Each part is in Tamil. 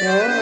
Oh.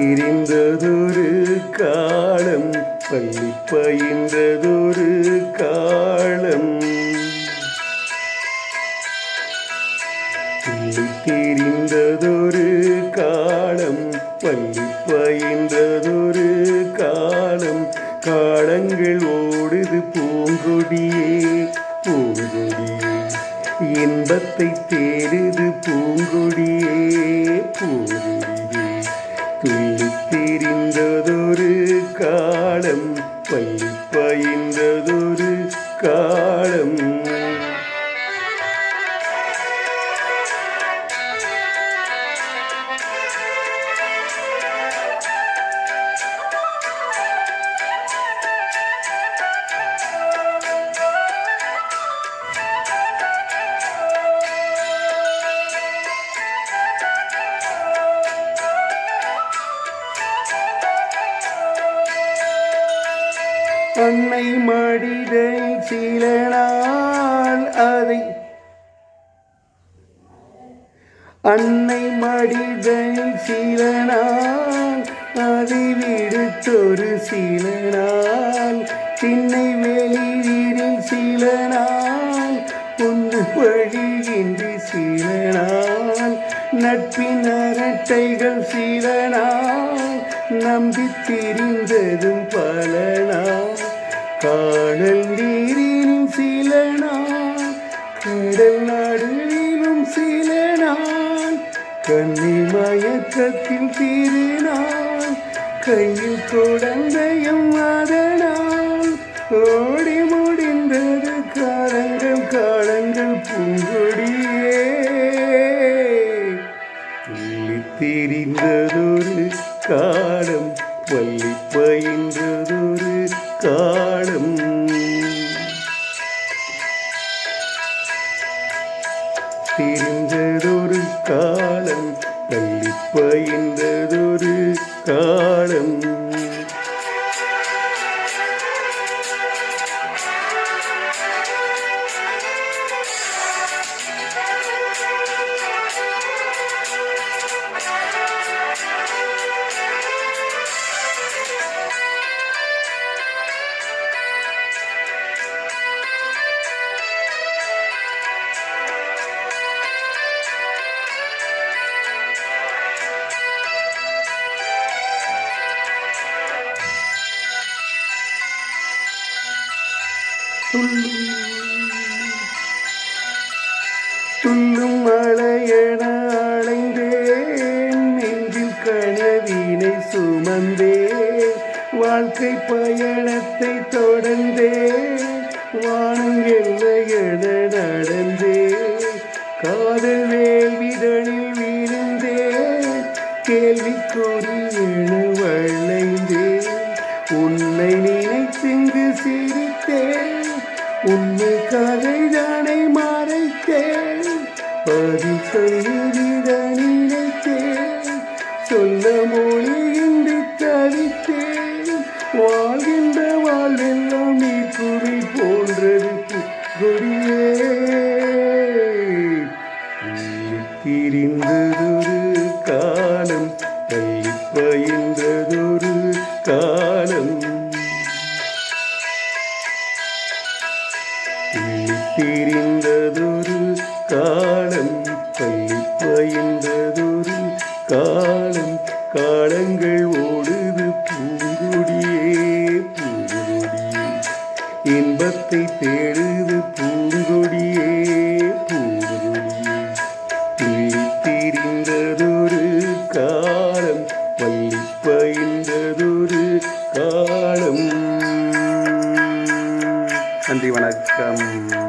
இருந்ததொரு காலம் பள்ளி பயின்றதொரு காலம். துள்ளி தெரிந்ததொரு காலம் பள்ளி பயின்றதொரு காலம். காலங்கள் ஓடுது பூங்கொடியே பூங்கொடியே இன்பத்தை துள்ளி அன்னை மடிதை சில நாள் அதை அன்னை மடிதை சில நாள் அதை விடுத்தொரு சில நாள் திண்ணை வெளியீரில் சில நாள் ஒன்று வழியின்றி சில நாள் நட்பின் அரட்டைகள் சில நாள் நம்பி திரிந்ததும் பல நாள் காணல் நீரினும் சில நான் கடல் நடுவிலும் சில நான் கண்ணி மயக்கத்தில் திருநாள் கையில் குழந்தையும் அதனால் ஓடி முடிந்தது காலங்கள் காலங்கள் பூங்கொடியே. புள்ளி தெரிந்ததொரு காலம் பள்ளி பயின்றதொரு காலம் துள்ளும் மழையென அடைந்தேன் நெஞ்சில் கனவினை சுமந்தேன். வாழ்க்கை பயணத்தை தொடர்ந்தேன். வானம் எல்லையென நடந்தேன். காதல் வேள்விதனில் விழுந்தேன். கேள்விக்குறி என வளைந்தேன். உன்னை நினைத்திங்கு சிரித்தேன். உன்னை கதைதானை மறைத்தேன். பதில் சொல்லிட நினைத்தேன். சொல்ல மொழியின்றி தவித்தேன். வாழ்கின்ற வாழ்வெல்லாம் நீ குறி போன்றது. கொடியே பயந்ததொரு காலம். காலங்கள் ஓடுது பூங்குடியே பூங்குடியே. இன்பத்தை தேடுது பூங்குடியே பூங்குடியே. துள்ளி திரிந்ததொரு காலம் பள்ளி பயந்ததொரு காலம். நன்றி வணக்கம்.